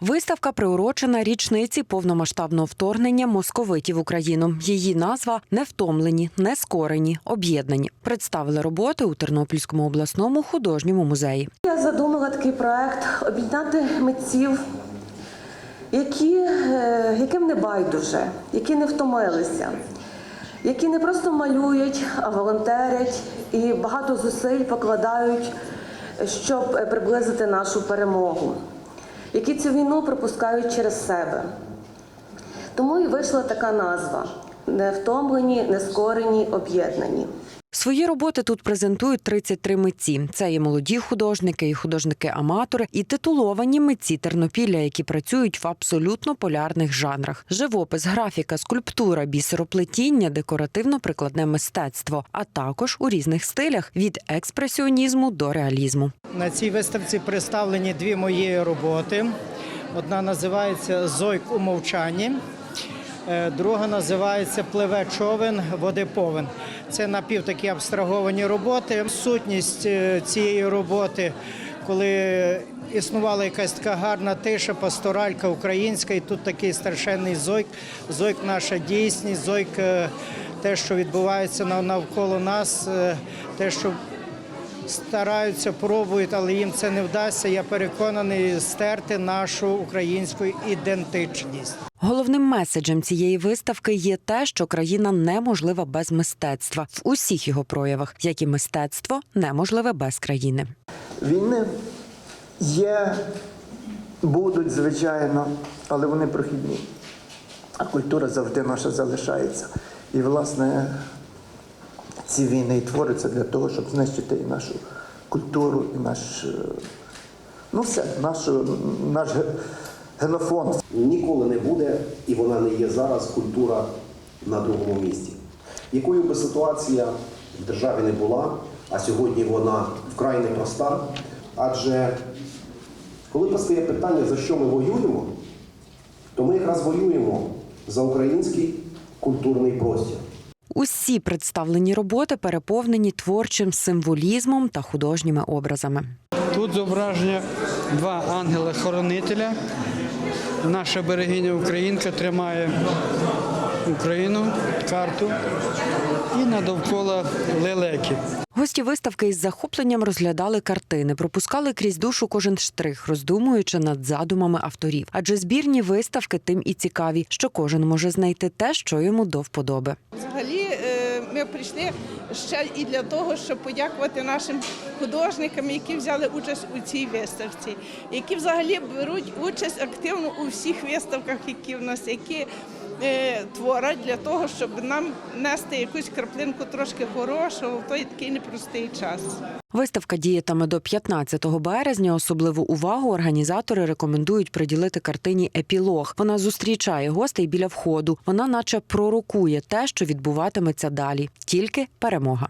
Виставка приурочена річниці повномасштабного вторгнення московитів в Україну. Її назва невтомлені, нескорені, об'єднані. Представили роботи у Тернопільському обласному художньому музеї. Я задумала такий проект об'єднати митців, які, е, яким не байдуже, які не втомилися, які не просто малюють, а волонтерять і багато зусиль покладають, щоб е, приблизити нашу перемогу, які цю війну пропускають через себе. Тому і вийшла така назва: невтомлені, нескорені, об'єднані. Свої роботи тут презентують 33 митці. Це і молоді художники, і художники-аматори, і титуловані митці Тернопілля, які працюють в абсолютно полярних жанрах: живопис, графіка, скульптура, бісероплетіння, декоративно-прикладне мистецтво, а також у різних стилях від експресіонізму до реалізму. На цій виставці представлені дві мої роботи. Одна називається Зойк у мовчанні, друга називається Пливе човен, води повен. Це напів такі абстраговані роботи. Сутність е, цієї роботи, коли існувала якась така гарна тиша, пасторалька українська, і тут такий страшенний зойк. Зойк наша дійсність, зойк е, те, що відбувається навколо нас, е, те, що стараються, пробують, але їм це не вдасться. Я переконаний стерти нашу українську ідентичність. Головним меседжем цієї виставки є те, що країна неможлива без мистецтва в усіх його проявах, як і мистецтво неможливе без країни. Війни є, будуть, звичайно, але вони прохідні. А культура завжди наша залишається. І, власне, ці війни і творяться для того, щоб знищити і нашу культуру, і наш, е, ну все, нашу, наш генофонд. Ніколи не буде, і вона не є зараз культура на другому місці. Якою би ситуація в державі не була, а сьогодні вона вкрай непроста. Адже коли постає питання, за що ми воюємо, то ми якраз воюємо за український культурний простір. Усі представлені роботи переповнені творчим символізмом та художніми образами. Тут зображення два ангела-хоронителя. Наша берегиня Українка тримає Україну, карту і надовкола лелеки. Гості виставки із захопленням розглядали картини, пропускали крізь душу кожен штрих, роздумуючи над задумами авторів. Адже збірні виставки тим і цікаві, що кожен може знайти те, що йому до вподоби. Взагалі прийшли ще і для того, щоб подякувати нашим художникам, які взяли участь у цій виставці, які взагалі беруть участь активно у всіх виставках, які в нас, які е, творять для того, щоб нам нести якусь краплинку трошки хорошого в той такий непростий час. Виставка діятиме до 15 березня. Особливу увагу організатори рекомендують приділити картині епілог. Вона зустрічає гостей біля входу. Вона, наче, пророкує те, що відбуватиметься далі. Тільки перемога.